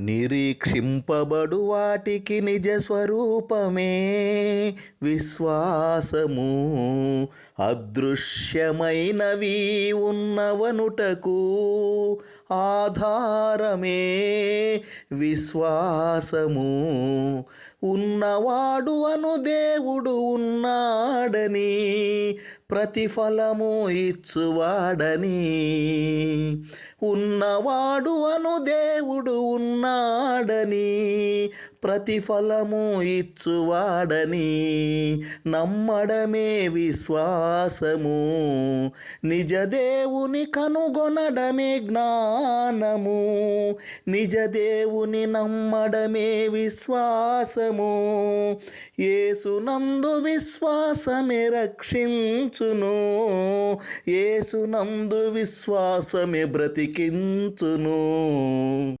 నిరీక్షింపబడు వాటికి నిజ స్వరూపమే విశ్వాసము. అదృశ్యమైనవి ఉన్నవనుటకు ఆధారమే విశ్వాసము. ఉన్నవాడు అను దేవుడు ఉన్నాడని ప్రతిఫలము ఇచ్చువాడని. ఉన్నవాడు అను దేవుడు ఉన్నాడని ప్రతిఫలము ఇచ్చువాడని. నమ్మడమే విశ్వాసము. నిజ దేవుని కనుగొనడమే జ్ఞానము. నిజ దేవుని నమ్మడమే విశ్వాసము. ఏసునందు విశ్వాసమే రక్షించును. ఏసునందు విశ్వాసమే బ్రతికించును.